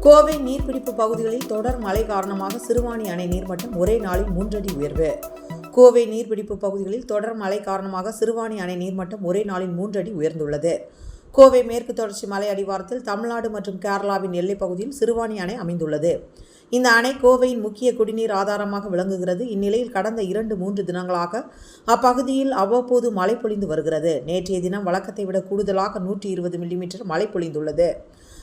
கோவை நீர்பிடிப்பு பகுதிகளில் தொடர் மழை காரணமாக சிறுவாணி அணை நீர்மட்டம் ஒரே நாளில் மூன்றடி உயர்வு. கோவை நீர்பிடிப்பு பகுதிகளில் தொடர் மழை காரணமாக சிறுவாணி அணை நீர்மட்டம் ஒரே நாளில் மூன்றடி உயர்ந்துள்ளது. கோவை மேற்கு தொடர்ச்சி மலை அடிவாரத்தில் தமிழ்நாடு மற்றும் கேரளாவின் எல்லைப் பகுதியில் சிறுவாணி அணை அமைந்துள்ளது. இந்த அணை கோவையின் முக்கிய குடிநீர் ஆதாரமாக விளங்குகிறது. இந்நிலையில் கடந்த இரண்டு மூன்று தினங்களாக அப்பகுதியில் அவ்வப்போது மழை பொழிந்து வருகிறது. நேற்றைய தினம் வழக்கத்தை விட கூடுதலாக நூற்றி இருபது மில்லிமீட்டர் மழை பொழிந்துள்ளது.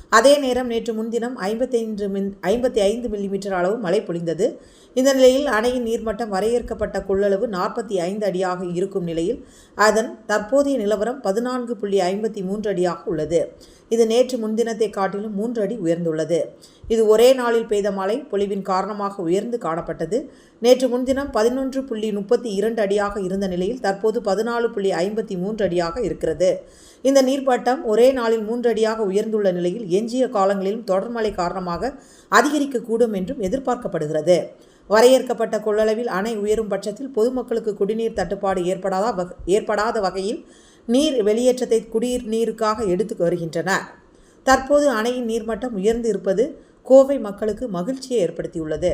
அதே நேரம் நேற்று முன்தினம் ஐம்பத்தைந்து மின் ஐம்பத்தி ஐந்து மில்லிமீட்டர் அளவு மழை பொழிந்தது. இந்த நிலையில் அணையின் நீர்மட்டம் வரையறுக்கப்பட்ட கொள்ளளவு நாற்பத்தி ஐந்து அடியாக இருக்கும் நிலையில் அதன் தற்போதைய நிலவரம் பதினான்கு புள்ளி ஐம்பத்தி மூன்று அடியாக உள்ளது. இது நேற்று முன்தினத்தை காட்டிலும் மூன்று அடி உயர்ந்துள்ளது. இது ஒரே நாளில் பெய்த மழை பொழிவின் காரணமாக உயர்ந்து காணப்பட்டது. நேற்று முன்தினம் பதினொன்று புள்ளி முப்பத்தி இரண்டு அடியாக இருந்த நிலையில் தற்போது பதினாலு புள்ளி ஐம்பத்தி மூன்று அடியாக இருக்கிறது. இந்த நீர்மட்டம் ஒரே நாளில் மூன்று அடியாக உயர்ந்துள்ள நிலையில் எஞ்சிய காலங்களிலும் தொடர்மழை காரணமாக அதிகரிக்கக்கூடும் என்றும் எதிர்பார்க்கப்படுகிறது. வரையறுக்கப்பட்ட கொள்ளளவில் அணை உயரும் பட்சத்தில் பொதுமக்களுக்கு குடிநீர் தட்டுப்பாடு ஏற்படாத வக- ஏற்படாத வகையில் நீர் வெளியேற்றத்தை குடிநீருக்காக எடுத்து வருகின்றனர். தற்போது அணையின் நீர்மட்டம் உயர்ந்து இருப்பது கோவை மக்களுக்கு மகிழ்ச்சியை ஏற்படுத்தியுள்ளது.